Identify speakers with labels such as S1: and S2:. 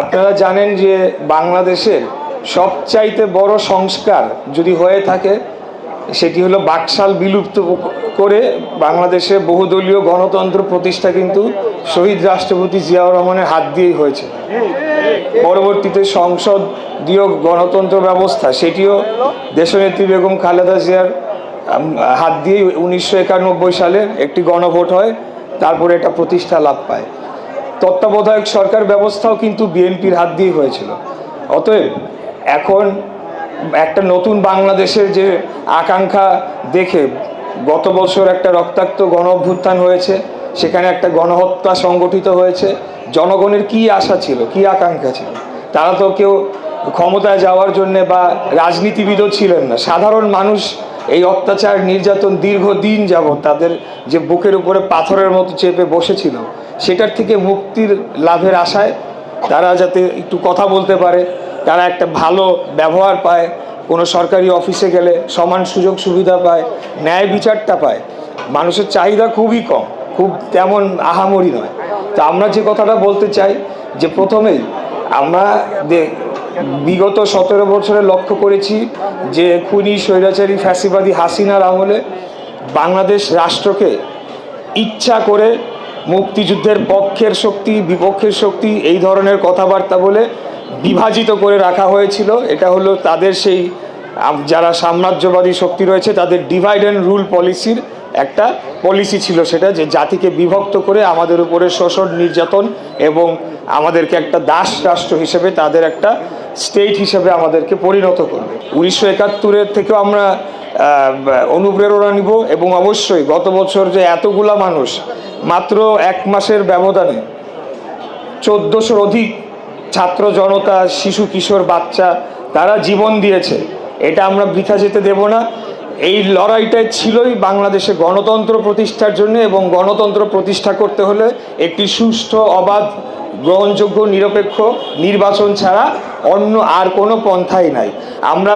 S1: আপনারা জানেন যে বাংলাদেশের সবচাইতে বড় সংস্কার যদি হয়ে থাকে, সেটি হলো বাকশাল বিলুপ্ত করে বাংলাদেশে বহুদলীয় গণতন্ত্র প্রতিষ্ঠা কিন্তু শহীদ রাষ্ট্রপতি জিয়াউর রহমানের হাত দিয়েই হয়েছে। পরবর্তীতে সংসদীয় গণতন্ত্র ব্যবস্থা, সেটিও দেশনেত্রী বেগম খালেদা জিয়ার হাত দিয়েই উনিশশো একানব্বই সালে একটি গণভোট হয়, তারপরে এটা প্রতিষ্ঠা লাভ পায়। তত্ত্বাবধায়ক সরকার ব্যবস্থাও কিন্তু বিএনপির হাত দিয়ে হয়েছিল। অতএব এখন একটা নতুন বাংলাদেশের যে আকাঙ্ক্ষা দেখে গত বছর একটা রক্তাক্ত গণ অভ্যুত্থান হয়েছে, সেখানে একটা গণহত্যা সংগঠিত হয়েছে। জনগণের কি আশা ছিল, কি আকাঙ্ক্ষা ছিল? তারা তো কেউ ক্ষমতায় যাওয়ার জন্যে বা রাজনীতিবিদও ছিলেন না। সাধারণ মানুষ এই অত্যাচার নির্যাতন দীর্ঘদিন যাবৎ তাদের যে বুকের উপরে পাথরের মতো চেপে বসেছিল, সেটার থেকে মুক্তির লাভের আশায় তারা যাতে একটু কথা বলতে পারে, তারা একটা ভালো ব্যবহার পায়, কোনো সরকারি অফিসে গেলে সমান সুযোগ সুবিধা পায়, ন্যায় বিচারটা পায়, মানুষের চাহিদা খুবই কম, খুব তেমন আহামরি নয়। তো আমরা যে কথাটা বলতে চাই যে প্রথমেই আমরা বিগত সতেরো বছরে লক্ষ্য করেছি যে খুনি, স্বৈরাচারী, ফ্যাসিবাদী হাসিনার আমলে বাংলাদেশ রাষ্ট্রকে ইচ্ছা করে মুক্তিযুদ্ধের পক্ষের শক্তি, বিপক্ষের শক্তি, এই ধরনের কথাবার্তা বলে বিভাজিত করে রাখা হয়েছিল। এটা হলো তাদের সেই যারা সাম্রাজ্যবাদী শক্তি রয়েছে, তাদের ডিভাইড অ্যান্ড রুল পলিসির একটা পলিসি ছিল সেটা যে জাতিকে বিভক্ত করে আমাদের উপরে শোষণ, নির্যাতন এবং আমাদেরকে একটা দাস রাষ্ট্র হিসেবে তাদের একটা স্টেট হিসেবে আমাদেরকে পরিণত করবে। উনিশশো একাত্তরের থেকেও আমরা অনুপ্রেরণা নিব এবং অবশ্যই গত বছর যে এতগুলা মানুষ মাত্র এক মাসের ব্যবধানে চোদ্দোশোর অধিক ছাত্র জনতা, শিশু, কিশোর, বাচ্চা তারা জীবন দিয়েছে, এটা আমরা বৃথা যেতে দেব না। এই লড়াইটাই ছিলই বাংলাদেশে গণতন্ত্র প্রতিষ্ঠার জন্য এবং গণতন্ত্র প্রতিষ্ঠা করতে হলে একটি সুষ্ঠু, অবাধ, গ্রহণযোগ্য, নিরপেক্ষ নির্বাচন ছাড়া অন্য আর কোনো পন্থাই নাই। আমরা